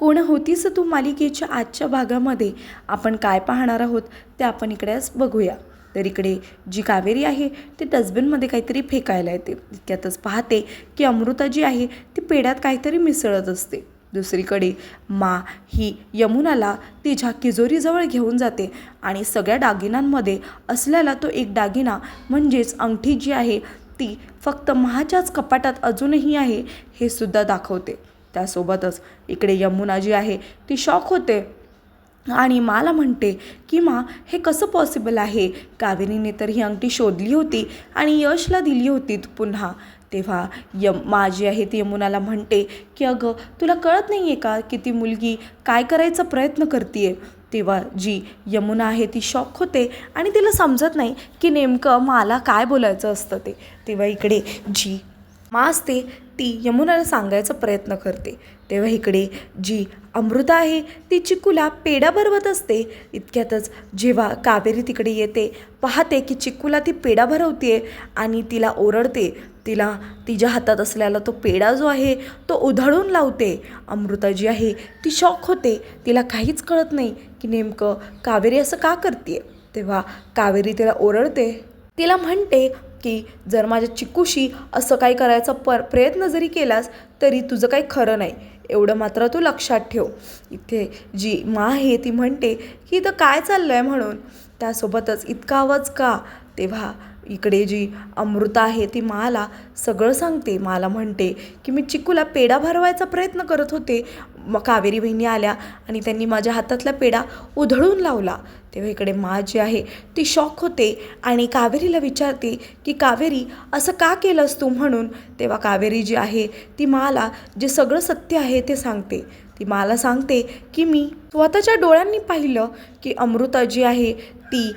कोण होतीस तू मालिकेच्या आजच्या भागामध्ये? आपण काय पाहणार आहोत? ते आपण इकडेच बघूया. तर इकडे जी कावेरी आहे ती डस्टबिनमध्ये काहीतरी फेकायला येते. इतक्यातच पाहते की अमृता जी आहे ती पेड्यात काहीतरी मिसळत असते. दुसरीकडे मा ही यमुनाला तिच्या किजोरीजवळ घेऊन जाते आणि सगळ्या दागिन्यांमध्ये असलेला तो एक दागिना म्हणजेच अंगठी जी आहे ती फक्त महाच्याच कपाटात अजूनही आहे हे सुद्धा दाखवते. त्यासोबतच इकडे यमुना जी आहे ती शॉक होते. आणि मला म्हणते की मा हे कसं पॉसिबल आहे? कावेरीने तर ही अंगठी शोधली होती आणि यशला दिली होती पुन्हा. तेव्हा यम माझी आहे ती यमुनाला म्हणते की अगं तुला कळत नाही आहे का की ती मुलगी काय करायचा प्रयत्न करते तेव्हा जी यमुना आहे ती शॉक होते आणि तिला समजत नाही की नेमकं मला काय बोलायचं असतं ते. तेव्हा इकडे जी मा असते ती यमुनाला सांगायचा प्रयत्न करते. तेव्हा इकडे जी अमृता आहे ती चिक्कूला पेढा भरवत असते. इतक्यातच जेव्हा कावेरी तिकडे येते पाहते की चिक्कूला ती पेढा भरवते आणि तिला ओरडते. तिला तिच्या हातात असलेला तो पेढा जो आहे तो उधळून लावते. अमृता जी आहे ती शॉक होते. तिला काहीच कळत नाही की नेमकं कावेरी असं का करते तेव्हा कावेरी तिला ओरडते. तिला म्हणते की जर माझ्या चिक्कूशी असं काही करायचा पर प्रयत्न जरी केलास तरी तुझं काही खरं नाही. एवढं मात्र तू लक्षात ठेव. इथे जी मा आहे ती म्हणते की इथं काय चाललं आहे म्हणून? त्यासोबतच इतका आवाज का? तेव्हा इकडे जी अमृता आहे ती माला सगळं सांगते. मला म्हणते की मी चिक्कूला पेढा भरवायचा प्रयत्न करत होते मग कावेरी बहिणी आल्या आणि त्यांनी माझ्या हातातला पेढा उधळून लावला. तेव्हा इकडे मा जी आहे ती शॉक होते आणि कावेरीला विचारते की कावेरी असं का केलंस तू म्हणून? तेव्हा कावेरी जी आहे ती माला जे सगळं सत्य आहे ते सांगते. ती मला सांगते की मी स्वतःच्या डोळ्यांनी पाहिलं की अमृता जी आहे ती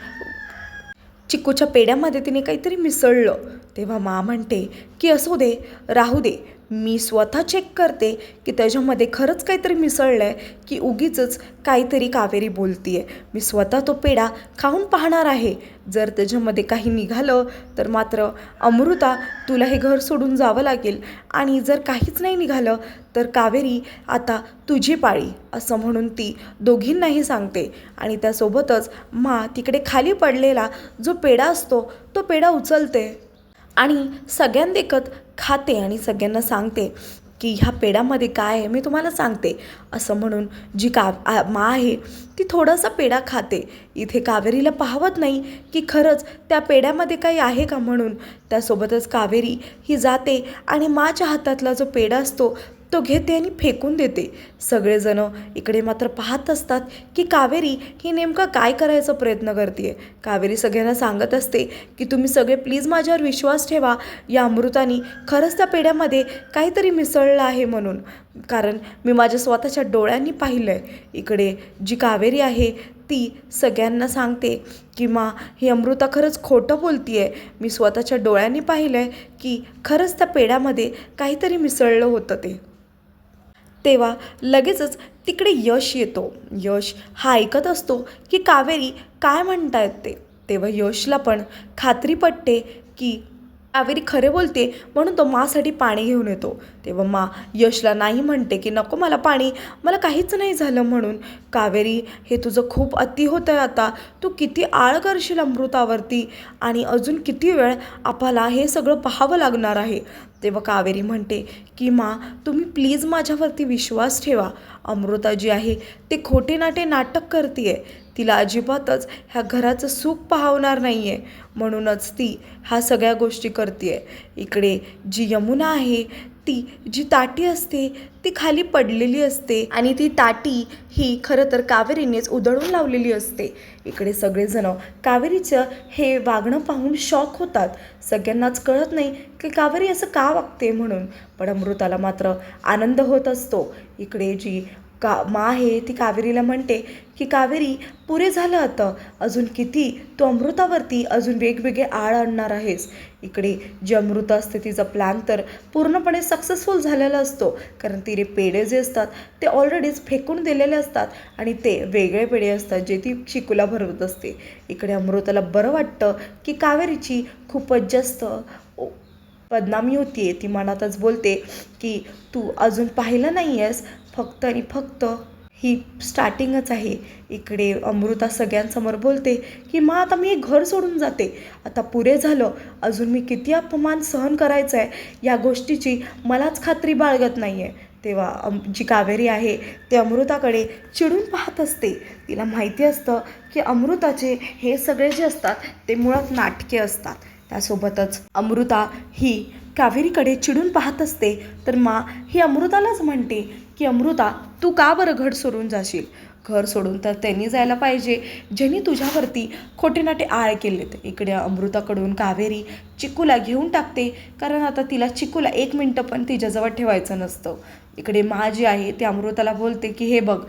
चिक्कूच्या पेड्यामध्ये तिने काहीतरी मिसळलं. तेव्हा मा म्हणते की असू दे राहू दे. मी स्वतः चेक करते की त्याच्यामध्ये खरंच काहीतरी मिसळलं आहे की उगीच काहीतरी कावेरी बोलती आहे मी स्वतः तो पेढा खाऊन पाहणार आहे. जर त्याच्यामध्ये काही निघालं तर मात्र अमृता तुला हे घर सोडून जावं लागेल. आणि जर काहीच नाही निघालं तर कावेरी आता तुझी पाळी असं म्हणून ती दोघींनाही सांगते. आणि त्यासोबतच मा तिकडे खाली पडलेला जो पेढा असतो तो पेढा उचलते. आणि सगळ्यांदेखत खाते आणि सगळ्यांना सांगते की ह्या पेढ्यामध्ये काय आहे मी तुम्हाला सांगते. असं म्हणून जी का मा आहे ती थोडासा पेढा खाते. इथे कावेरीला पाहवत नाही की खरंच त्या पेढ्यामध्ये काही आहे का म्हणून. त्यासोबतच कावेरी ही जाते आणि माच्या हातातला जो पेढा असतो तो घेते आणि फेकून देते. सगळेजण इकडे मात्र पाहत असतात की कावेरी ही नेमका काय करायचा प्रयत्न करते कावेरी सगळ्यांना सांगत असते की तुम्ही सगळे प्लीज माझ्यावर विश्वास ठेवा. या अमृतानी खरंच त्या पेढ्यामध्ये काहीतरी मिसळलं आहे म्हणून. कारण मी माझ्या स्वतःच्या डोळ्यांनी पाहिलं आहे इकडे जी कावेरी आहे ती सगळ्यांना सांगते की मा ही अमृता खरंच खोटं बोलती आहे मी स्वतःच्या डोळ्यांनी पाहिलं आहे की खरंच त्या पेढ्यामध्ये काहीतरी मिसळलं होतं ते. तेव्हा लगेचच तिकडे यश येतो. यश हा ऐकत असतो की कावेरी काय म्हणतायत ते. तेव्हा यशला पण खात्री पटते की कावेरी खरे बोलते म्हणून तो मासाठी पाणी घेऊन येतो. तेव्हा मा यशला नाही म्हणते की नको मला पाणी मला काहीच नाही झालं म्हणून. कावेरी हे तुझं खूप अति होतं आहे आता. तू किती आळ करशील अमृतावरती आणि अजून किती वेळ आपल्याला हे सगळं पाहावं लागणार आहे. तेव्हा कावेरी म्हणते की मा तुम्ही प्लीज माझ्यावरती विश्वास ठेवा. अमृता जी आहे ते खोटे नाटे नाटक करते आहे तिला अजिबातच ह्या घराचं सुख पाहवणार नाही आहे म्हणूनच ती ह्या सगळ्या गोष्टी करते आहे इकडे जी यमुना आहे ती जी ताटी असते ती खाली पडलेली असते. आणि ती ताटी ही खरं तर कावेरीनेच उधळून लावलेली असते. इकडे सगळेजण कावेरीचं हे वागणं पाहून शॉक होतात. सगळ्यांनाच कळत नाही की कावेरी असं का वागते म्हणून. पण अमृताला मात्र आनंद होत असतो. इकडे जी का मा आहे ती कावेरीला म्हणते की कावेरी पुरे झालं आता. अजून किती? तू अमृतावरती अजून वेगवेगळे आळ आणणार आहेस. इकडे जी अमृत असते तिचा प्लॅन तर पूर्णपणे सक्सेसफुल झालेला असतो. कारण तिने पेढे जे असतात ते ऑलरेडीच फेकून दिलेले असतात आणि ते वेगळे पेढे असतात जे ती चिकूला भरवत असते. इकडे अमृताला बरं वाटतं की कावेरीची खूपच जास्त बदनामी होती आहे ती मनातच बोलते की तू अजून पाहिलं नाही आहेस फक्त आणि फक्त ही स्टार्टिंगच आहे. इकडे अमृता सगळ्यांसमोर बोलते की मा आता मी एक घर सोडून जाते. आता पुरे झालं. अजून मी किती अपमान सहन करायचं आहे या गोष्टीची मलाच खात्री बाळगत नाही आहे तेव्हा जी कावेरी आहे ते अमृताकडे चिडून पाहत असते. तिला माहिती असतं की अमृताचे हे सगळे जे असतात ते मुळात नाटके असतात. त्यासोबतच अमृता ही कावेरीकडे चिडून पाहत असते. तर मा ही अमृतालाच म्हणते की अमृता तू का बरं घर सोडून जाशील? घर सोडून तर त्यांनी जायला पाहिजे. ज्यांनी तुझ्यावरती खोटे नाटे आळ केलेत इकडे अमृताकडून कावेरी चिकूला घेऊन टाकते. कारण आता तिला चिकूला एक मिनटं पण तिच्याजवळ ठेवायचं नसतं. इकडे मा जी आहे ती अमृताला बोलते की हे बघ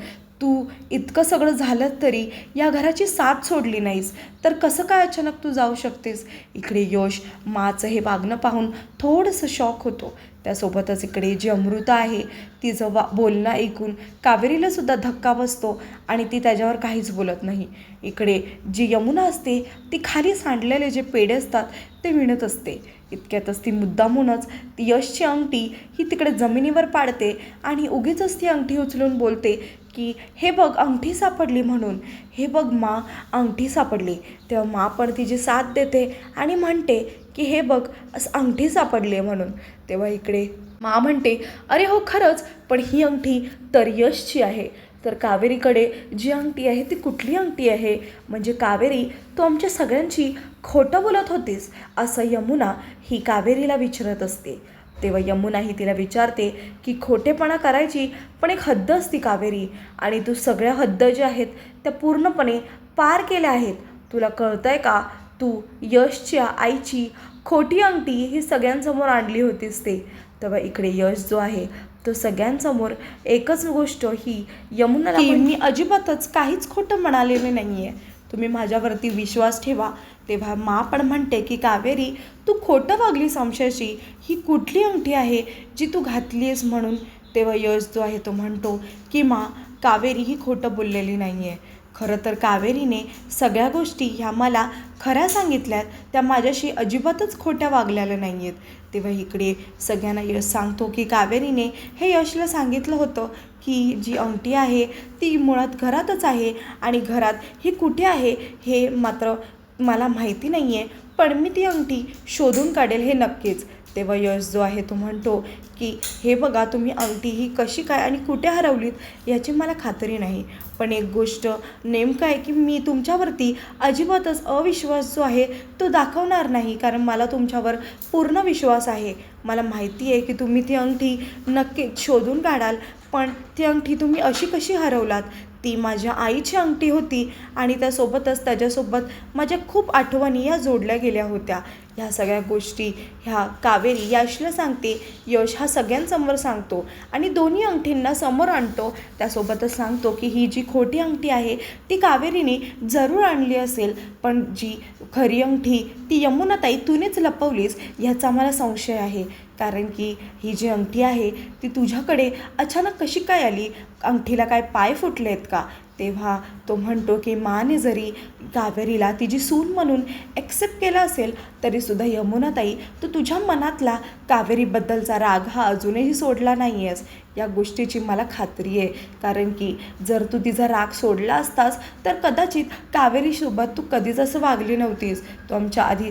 तू इतकं सगळं झालं तरी या घराची साथ सोडली नाहीस. तर कसं काय अचानक तू जाऊ शकतेस? इकडे यश माचं हे वागणं पाहून थोडंसं शॉक होतो. त्यासोबतच इकडे जी अमृता आहे तिचं वा बोलणं ऐकून कावेरीलासुद्धा धक्का बसतो आणि ती त्याच्यावर काहीच बोलत नाही. इकडे जी यमुना असते ती खाली सांडलेले जे पेढे असतात ते विणत असते. इतक्यातच ती मुद्दामूनच ती यशची अंगठी ही तिकडे जमिनीवर पाडते आणि उगीचच ती अंगठी उचलून बोलते की हे बघ अंगठी सापडली म्हणून. हे बघ मा अंगठी सापडली. तेव्हा मा पण तिची साथ देते आणि म्हणते की हे बघ असं अंगठी सापडली आहे म्हणून. तेव्हा इकडे मा म्हणते अरे हो खरंच पण ही अंगठी तर यशची आहे. तर कावेरीकडे जी अंगठी आहे ती कुठली अंगठी आहे? म्हणजे कावेरी तू आमच्या सगळ्यांची खोटं बोलत होतीस असं यमुना ही कावेरीला विचारत असते. तेव्हा यमुना ही तिला विचारते की खोटेपणा करायची पण एक हद्द असती कावेरी. आणि तू सगळ्या हद्द ज्या आहेत त्या पूर्णपणे पार केल्या आहेत. तुला कळतं आहे का? तू यशच्या आईची खोटी अंगठी ही सगळ्यांसमोर आणली होतीस ते. तेव्हा इकडे यश जो आहे तो सगळ्यांसमोर एकच गोष्ट ही यमुनाला की मी अजिबातच काहीच खोटं म्हणालेले नाही आहे तुम्ही माझ्यावरती विश्वास ठेवा. तेव्हा मा पण म्हणते की कावेरी तू खोटं वागलीस आमच्याशी. ही कुठली अंगठी आहे जी तू घातली आहेस म्हणून? तेव्हा यश जो आहे तो म्हणतो की मा कावेरी ही खोटं बोललेली नाही आहे खरं तर कावेरीने सगळ्या गोष्टी ह्या मला खऱ्या सांगितल्यात त्या माझ्याशी अजिबातच खोट्या वागलेल्या नाही आहेत तेव्हा इकडे सगळ्यांना यश सांगतो की कावेरीने हे यशला सांगितलं होतं की जी अंगठी आहे ती मुळात घरातच आहे आणि घरात ही कुठे आहे हे मात्र मला माहिती नाही आहे पण मी ती अंगठी शोधून काढेल हे नक्कीच. तेव्हा यश जो आहे तो म्हणतो की हे बघा तुम्ही अंगठी ही कशी काय आणि कुठे हरवलीत याची मला खात्री नाही. पण एक गोष्ट नेमकं आहे की मी तुमच्यावरती अजिबातच अविश्वास जो आहे तो दाखवणार नाही कारण मला तुमच्यावर पूर्ण विश्वास आहे. मला माहिती आहे की तुम्ही ती अंगठी नक्कीच शोधून काढाल पण ती अंगठी तुम्ही अशी कशी हरवलात ती माझ्या आईची अंगठी होती आणि त्यासोबतच त्याच्यासोबत माझ्या खूप आठवणी या जोडल्या गेल्या होत्या. ह्या सगळ्या गोष्टी ह्या कावेरी यशला सांगते. यश हा सगळ्यांसमोर सांगतो आणि दोन्ही अंगठींना समोर आणतो. त्यासोबतच सांगतो की ही जी खोटी अंगठी आहे ती कावेरीने जरूर आणली असेल पण जी खरी अंगठी ती यमुनाताई तूनेच लपवलीस ह्याचा मला संशय आहे. कारण की ही जी अंगठी आहे ती तुझ्याकडे अचानक कशी काय आली? अंगठीला काय पाय फुटले आहेत का? तेव्हा तो म्हणतो की माने जरी कावेरीला तिची सून म्हणून ॲक्सेप्ट केला असेल तरीसुद्धा यमुनाताई तू तुझ्या मनातला कावेरीबद्दलचा राग हा अजूनही सोडला नाही आहेस या गोष्टीची मला खात्री आहे. कारण की जर तू तिचा राग सोडला असतास तर कदाचित कावेरीसोबत तू कधीच असं वागली नव्हतीस. तू आमच्या आधी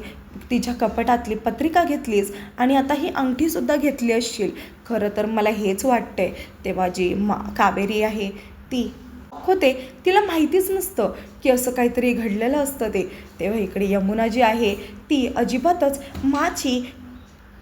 तिच्या कपटातली पत्रिका घेतलीस आणि आता ही अंगठीसुद्धा घेतली असशील. खरं तर मला हेच वाटतंय. तेव्हा जी मा कावेरी आहे ती होते तिला माहितीच नसतं की असं काहीतरी घडलेलं असतं ते. तेव्हा इकडे यमुना जी आहे ती अजिबातच माची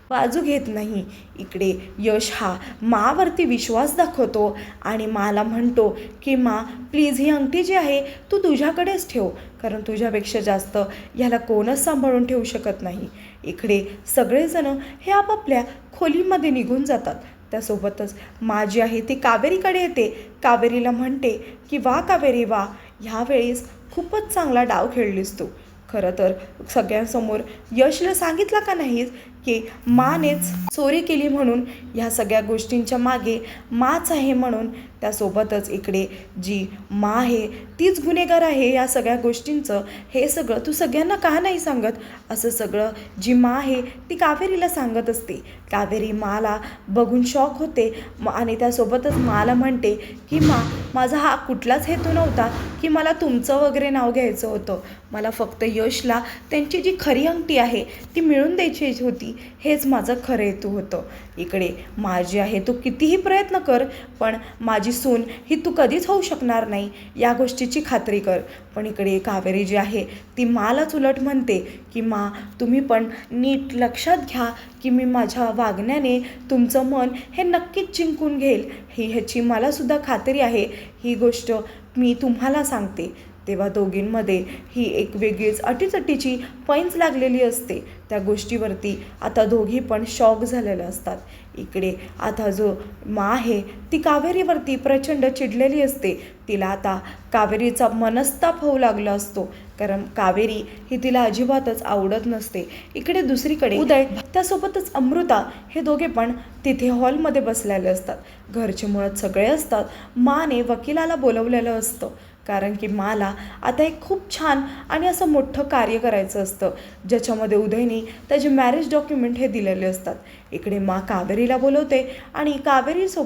बाजू घेत नाही. इकडे यश हा मावरती विश्वास दाखवतो आणि माला म्हणतो की मा प्लीज ही अंगठी जी आहे तू तुझ्याकडेच ठेव कारण तुझ्यापेक्षा जास्त ह्याला कोणच सांभाळून ठेवू शकत नाही. इकडे सगळेजण हे आपापल्या खोलीमध्ये निघून जातात. त्यासोबतच माझी आहे ती कावेरीकडे येते. कावेरीला म्हणते की वा कावेरी वा ह्यावेळेस खूपच चांगला डाव खेळलीस तू. खरं तर सगळ्यांसमोर यशला सांगितलं का नाहीस? की मानेच चोरी केली म्हणून ह्या सगळ्या गोष्टींच्या मागे माच आहे म्हणून त्यासोबतच इकडे जी मा आहे तीच गुन्हेगार आहे या सगळ्या गोष्टींचं हे सगळं तू सगळ्यांना का नाही सांगत? असं सगळं जी मा आहे ती कावेरीला सांगत असते. कावेरी माला बघून शॉक होते आणि त्यासोबतच माला म्हणते की मा माझा हा कुठलाच हेतू नव्हता की मला तुमचं वगैरे नाव घ्यायचं होतं. मला फक्त यशला त्यांची जी खरी अंगठी आहे ती मिळून द्यायची होती. हेच माझं खरं हेतू होतं. इकडे माझी आहे तू कितीही प्रयत्न कर पण माझी सून ही तू कधीच होऊ शकणार नाही या गोष्टीची खात्री कर. पण इकडे कावेरी जी आहे ती मालाच उलट म्हणते की मा तुम्ही पण नीट लक्षात घ्या की मी माझ्या वागण्याने तुमचं मन हे नक्कीच जिंकून घेईल. ही ह्याची मलासुद्धा खात्री आहे. ही गोष्ट मी तुम्हाला सांगते. तेव्हा दोघींमध्ये ही एक वेगळीच अटीचटीची पैंच लागलेली असते. त्या गोष्टीवरती आता दोघी पण शॉक झालेल्या असतात. इकडे आता जो मा आहे ती कावेरीवरती प्रचंड चिडलेली असते. तिला आता कावेरीचा मनस्ताप होऊ लागला असतो. कारण कावेरी ही तिला अजिबातच आवडत नसते. इकडे दुसरीकडे उदय त्यासोबतच अमृता हे दोघे पण तिथे हॉलमध्ये बसलेले असतात. घरचे मुळात सगळे असतात. माने वकिलाला बोलवलेलं असतं. कारण की माला आता एक खूप छान आणि असं मोठं कार्य करायचं असतं. ज्याच्यामध्ये उदयनी त्याचे मॅरेज डॉक्युमेंट हे दिलेले असतात. इकडे मा कावेरीला बोलवते आणि कावेरी सो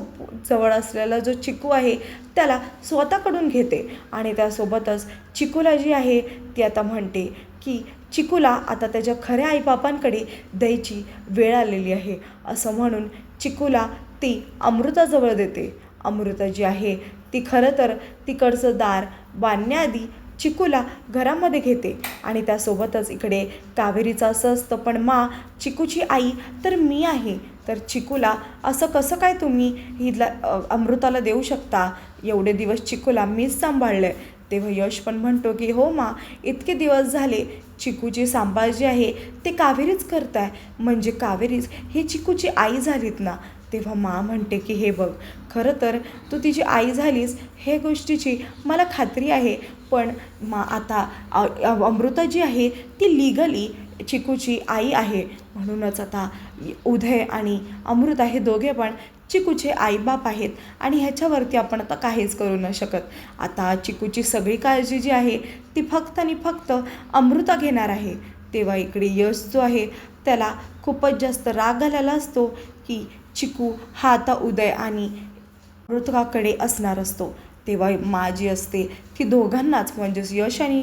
जवळ असलेला जो चिकू आहे त्याला स्वतःकडून घेते आणि त्यासोबतच चिकूला जी आहे ती आता म्हणते की चिकूला आता त्याच्या खऱ्या आईबापांकडे द्यायची वेळ आलेली आहे. असं म्हणून चिकूला ती अमृताजवळ देते. अमृता जी आहे ती खरं तर तिकडचं दार बांधण्याआधी चिकूला घरामध्ये घेते आणि त्यासोबतच इकडे कावेरीचं असं असतं पण मा चिकूची आई तर मी आहे. तर चिकूला असं कसं काय तुम्ही हिला अमृताला देऊ शकता? एवढे दिवस चिकूला मीच सांभाळलं आहे तेव्हा यश पण म्हणतो की हो मा इतके दिवस झाले चिकूची सांभाळ जी आहे ते कावेरीच करताय. म्हणजे कावेरीच ही चिकूची आई झालीत ना. तेव्हा मा म्हणते की हे बघ खरं तर तू तिची आई झालीस हे गोष्टीची मला खात्री आहे पण मा आता अमृता जी आहे ती लिगली चिकूची आई आहे. म्हणूनच आता उदय आणि अमृता हे दोघे पण चिकूचे आईबाप आहेत आणि ह्याच्यावरती आपण आता काहीच करू न शकत. आता चिकूची सगळी काळजी जी आहे ती फक्त आणि फक्त अमृता घेणार आहे. तेव्हा इकडे यश जो आहे त्याला खूपच जास्त राग आलेला असतो की चिकू हा आता उदय आणि अमृताकडे असणार असतो. तेव्हा माझी असते. ती दोघांनाच म्हणजेच यश आणि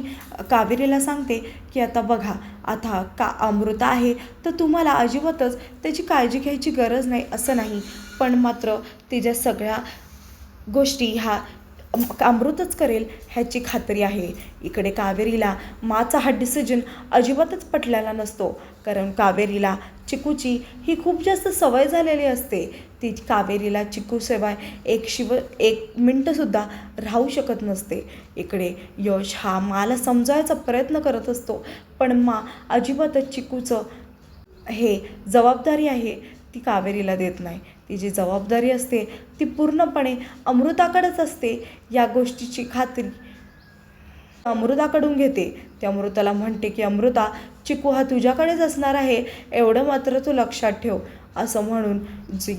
कावेरीला सांगते की आता बघा आता का अमृता आहे? तर तुम्हाला अजिबातच त्याची काळजी घ्यायची गरज नाही असं नाही. पण मात्र तिच्या सगळ्या गोष्टी ह्या अमृतच करेल ह्याची खात्री आहे. इकडे कावेरीला माचा हा डिसिजन अजिबातच पटलेला नसतो. कारण कावेरीला चिकूची ही खूप जास्त सवय झालेली असते. ती कावेरीला चिकूशिवाय एक शिव एक मिनटंसुद्धा राहू शकत नसते. इकडे यश हा माला समजायचा प्रयत्न करत असतो. पण मा अजिबातच चिकूचं हे जबाबदारी आहे. ती कावेरीला देत नाही. ती जी जबाबदारी असते ती पूर्णपणे अमृताकडेच असते या गोष्टीची खात्री. अमृताकडून घेते. त्या अमृताला म्हणते की अमृता चिकू हा तुझ्याकडेच असणार आहे. एवढं मात्र तू लक्षात ठेव. असं म्हणून जी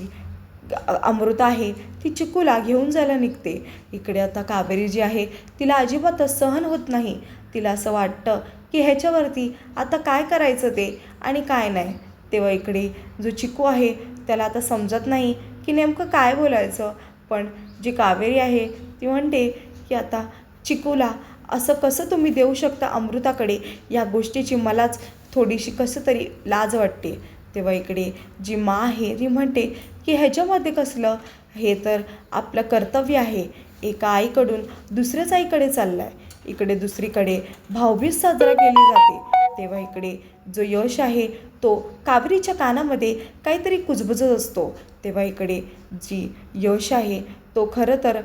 अमृता आहे ती चिकूला घेऊन जायला निघते. इकडे आता कावेरी जी आहे तिला अजिबातच सहन होत नाही. तिला असं वाटतं की ह्याच्यावरती आता काय करायचं ते? आणि काय नाही? तेव्हा इकडे जो चिकू आहे त्याला आता समजत नाही की नेमकं काय बोलायचं. पण जी कावेरी आहे ती म्हणते की आता चिकूला असं कसं तुम्ही देऊ शकता अमृताकडे? या गोष्टीची मलाच थोडीशी कसं तरी लाज वाटते. तेव्हा इकडे जी मा आहे ती म्हणते की ह्याच्यामध्ये कसलं? हे तर आपलं कर्तव्य आहे. एका आईकडून दुसऱ्याच आईकडे चाललं आहे इकडे दुसरीकडे भाऊबीज साजरा केली जाते. तेव्हा इकडे जो यश आहे तो कावेरीच्या कानामध्ये काहीतरी कुजबुजत असतो. तेव्हा इकडे जी यश आहे तो खरं तर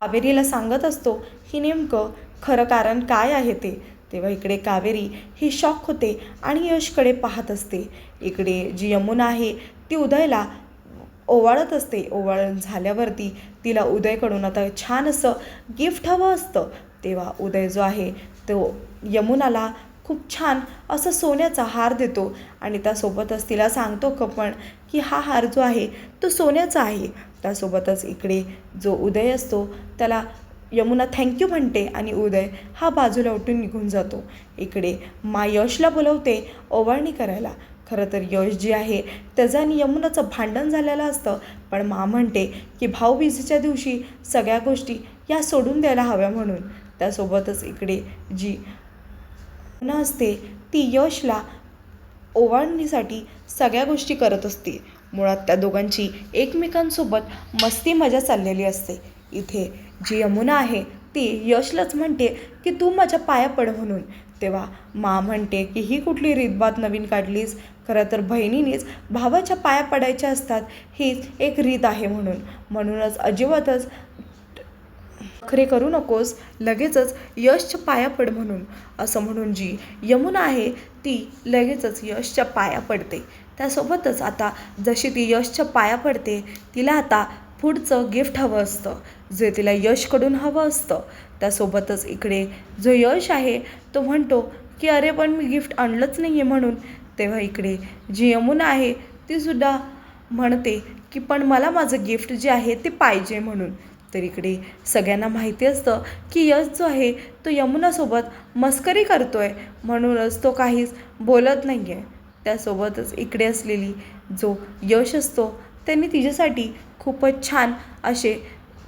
कावेरीला सांगत असतो की नेमकं खरं कारण काय आहे ते? तेव्हा इकडे कावेरी ही शॉक होते आणि यशकडे पाहत असते. इकडे जी यमुना आहे ती उदयला ओवाळत असते. ओवाळण झाल्यावरती तिला उदयकडून आता छान असं गिफ्ट हवं असतं. तेव्हा उदय जो आहे तो यमुनाला खूप छान असं सोन्याचा हार देतो. आणि त्यासोबतच तिला सांगतो कपण पण की हा हार जो आहे तो सोन्याचा आहे. त्यासोबतच इकडे जो उदय असतो त्याला यमुना थँक्यू म्हणते आणि उदय हा बाजूला उठून निघून जातो. इकडे मा यशला बोलवते ओवाळणी करायला. खरं तर यश जे आहे त्याचं आणि यमुनाचं भांडण झालेलं असतं. पण मा म्हणते की भाऊबीजेच्या दिवशी सगळ्या गोष्टी या सोडून द्यायला हव्या म्हणून. त्यासोबतच इकडे जी न असते ती यशला ओवाळणीसाठी सगळ्या गोष्टी करत असते. मुळात त्या दोघांची एकमेकांसोबत मस्ती मजा चाललेली असते. इथे जी यमुना आहे ती यशलाच म्हणते की तू माझ्या पाया पड म्हणून. तेव्हा मा म्हणते की ही कुठली रीतबात नवीन काढलीस? खरं तर बहिणीनेच भावाच्या पाया पडायच्या असतात हीच एक रीत आहे म्हणून. म्हणूनच अजिबातच खरे करू नकोस लगेचच यशच्या पाया पड म्हणून. असं म्हणून जी यमुना आहे ती लगेचच यशच्या पाया पडते. त्यासोबतच आता जशी ती यशच्या पाया पडते तिला आता पुढचं गिफ्ट हवं असतं. जे तिला यशकडून हवं असतं. त्यासोबतच इकडे जो यश आहे तो म्हणतो की अरे पण मी गिफ्ट आणलंच नाही आहे म्हणून. तेव्हा इकडे जी यमुना आहे तीसुद्धा म्हणते की पण मला माझं गिफ्ट जे आहे ते पाहिजे म्हणून. तर इकडे सगळ्यांना माहिती असतं की यश जो आहे तो यमुनासोबत मस्करी करतो आहे म्हणूनच तो काहीच बोलत नाही आहे त्यासोबतच इकडे असलेली जो यश असतो त्यांनी तिच्यासाठी खूपच छान असे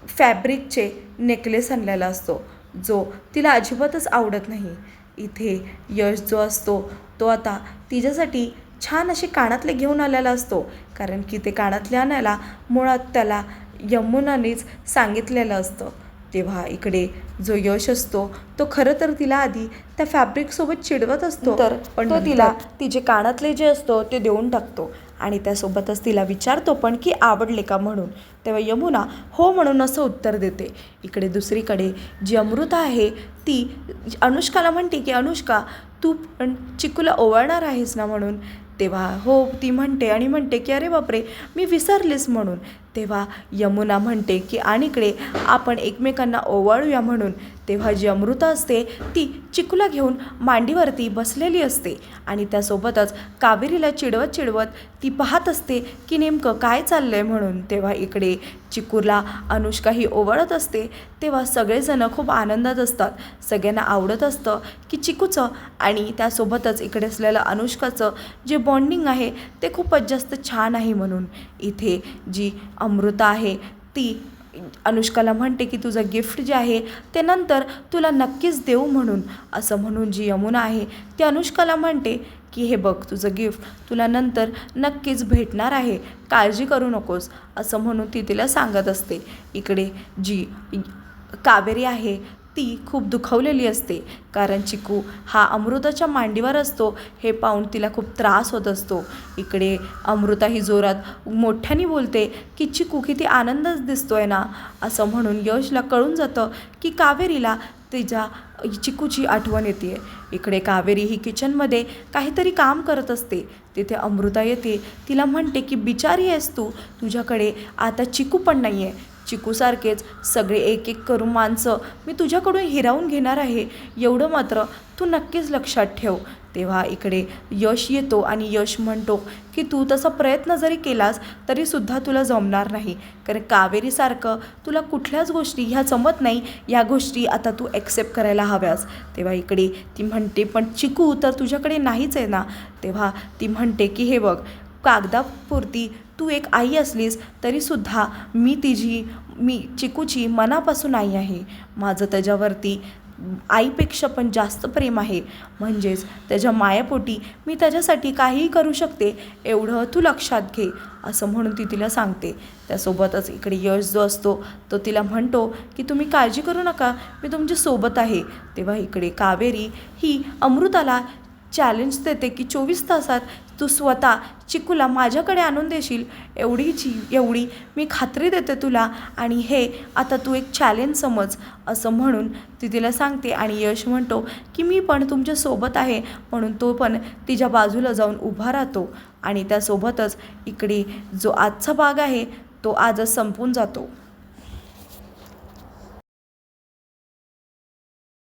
फॅब्रिकचे नेकलेस आणलेला असतो जो तिला अजिबातच आवडत नाही. इथे यश जो असतो तो आता तिच्यासाठी छान असे कानातले घेऊन आलेला असतो कारण की ते कानातले आणायला मुळात त्याला यमुनानेच सांगितलेलं असतं. तेव्हा इकडे जो यश असतो तो खरं तर तिला आधी त्या फॅब्रिकसोबत चिडवत असतो. तर पण तो तिला तिचे कानातले जे असतो ते देऊन टाकतो. आणि त्यासोबतच तिला विचारतो पण की आवडले का म्हणून. तेव्हा यमुना हो म्हणून असं उत्तर देते. इकडे दुसरीकडे जी अमृता आहे ती अनुष्काला म्हणते की अनुष्का तू पण चिकूला ओवाळणार आहेस ना म्हणून? तेव्हा हो ती म्हणते आणि म्हणते की अरे बापरे मी विसरलेस म्हणून. तेव्हा यमुना म्हणते की आणि इकडे आपण एकमेकांना ओवाळूया म्हणून. तेव्हा जी अमृता असते ती चिकूला घेऊन मांडीवरती बसलेली असते आणि त्यासोबतच कावेरीला चिडवत चिडवत ती पाहत असते की नेमकं काय चाललं आहे म्हणून? तेव्हा इकडे चिकूला अनुष्का ही ओवाळत असते तेव्हा सगळेजणं खूप आनंदात असतात. सगळ्यांना आवडत असतं की चिकूचं आणि त्यासोबतच इकडे असलेलं अनुष्काचं जे बॉन्डिंग आहे ते खूपच जास्त छान आहे म्हणून. इथे जी अमृता आहे ती अनुष्काला म्हणते की तुझं गिफ्ट जे आहे ते नंतर तुला नक्कीच देऊ म्हणून. असं म्हणून जी यमुना आहे ती अनुष्काला म्हणते की हे बघ तुझं गिफ्ट तुला नंतर नक्कीच भेटणार आहे. काळजी करू नकोस असं म्हणून ती तिला सांगत असते. इकडे जी कावेरी आहे ती खूप दुखवलेली असते. कारण चिकू हा अमृताच्या मांडीवर असतो हे पाहून तिला खूप त्रास होत असतो. इकडे अमृता ही जोरात मोठ्याने बोलते की चिकू किती आनंदच दिसतोय ना? असं म्हणून यशला कळून जातं की कावेरीला तिच्या चिकूची आठवण येते. इकडे कावेरी ही किचनमध्ये काहीतरी काम करत असते. तिथे अमृता येते. तिला म्हणते की बिचारी आहेस तू. तुझ्याकडे आता चिकू पण नाही आहे चिकूसारखेच सगळे एक एक करून माणसं मी तुझ्याकडून हिरावून घेणार आहे. एवढं मात्र तू नक्कीच लक्षात ठेव. तेव्हा इकडे यश येतो आणि यश म्हणतो की तू तसा प्रयत्न जरी केलास तरीसुद्धा तुला जमणार नाही. कारण कावेरीसारखं तुला कुठल्याच गोष्टी ह्या जमत नाही या गोष्टी आता तू ॲक्सेप्ट करायला हव्यास. तेव्हा इकडे ती म्हणते पण चिकू तर तुझ्याकडे नाहीच आहे ना. तेव्हा ती म्हणते की हे बघ कागदापुरती तू एक आई असलीस तरीसुद्धा मी तिची मी चिकूची मनापासून आई आहे. माझं त्याच्यावरती आईपेक्षा पण जास्त प्रेम आहे. म्हणजेच त्याच्या मायापोटी मी त्याच्यासाठी काहीही करू शकते एवढं तू लक्षात घे असं म्हणून ती तिला सांगते. त्यासोबतच इकडे यश जो असतो तो तिला म्हणतो की तुम्ही काळजी करू नका मी तुमच्यासोबत आहे. तेव्हा इकडे कावेरी ही अमृताला चॅलेंज देते की चोवीस तासात तू स्वतः चिकूला माझ्याकडे आणून देशील. एवढीची एवढी मी खात्री देते तुला आणि हे आता तू एक चॅलेंज समज असं म्हणून ती तिला सांगते आणि यश म्हणतो की मी पण तुमच्यासोबत आहे म्हणून तो पण तिच्या बाजूला जाऊन उभा राहतो आणि त्यासोबतच इकडे जो आजचा भाग आहे तो आजच संपून जातो.